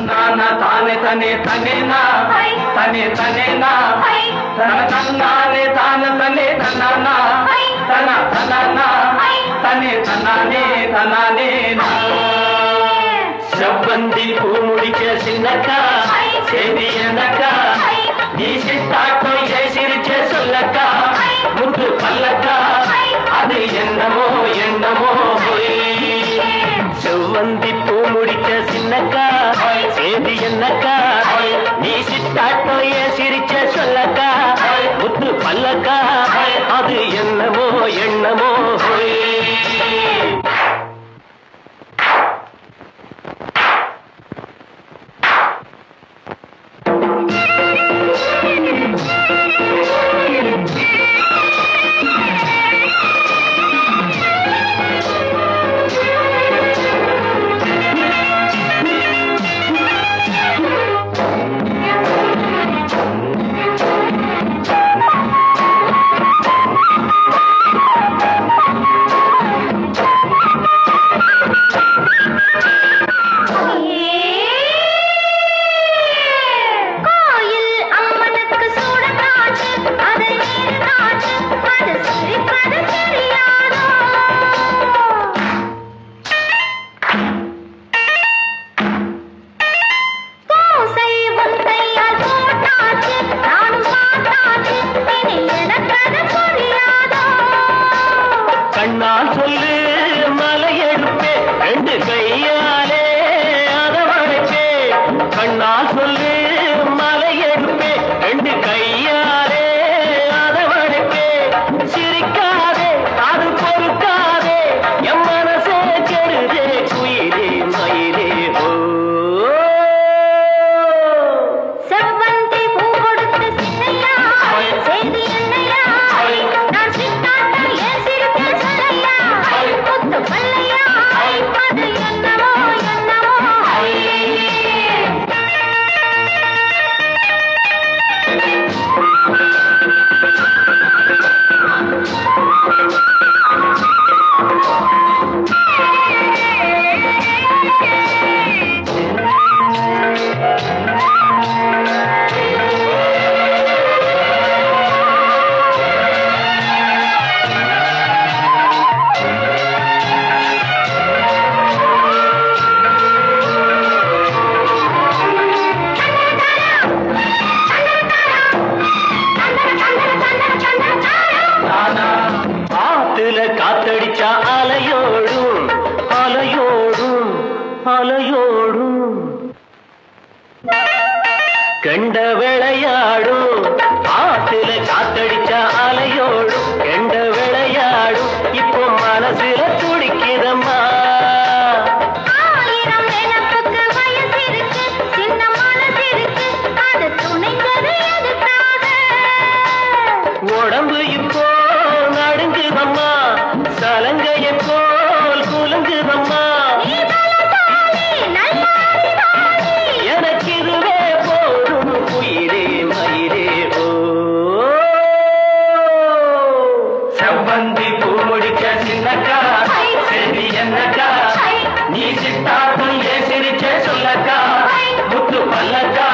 తన్నాన తానే తనే తనేనా? తనే తనేనా? తన తన్నానే తాన తనే తన్నానా? తన తననా తనే తనానే తనానేనా செவ்வந்தி பூமுடிக்க சின்னக்கா செவியனக்கா நீ சித்தா கொய்ய சொல்லக்கா செய்தி என்னக்கா நீ சித்தாட்டோ ஏன் சிரிச்ச சொல்லக்கா முத்து பல்லக்கா அது என்னமோ என்னமோ அலையோடும் கண்ட விளையாடும் ஆற்றுல காத்தடிச்ச அலையோடும் கண்ட விளையாடும் இப்போ மனசுல துடிக்கிறம்மா உடம்பு இப்போ நடுங்குதம்மா சலங்கையை போ நல்லதா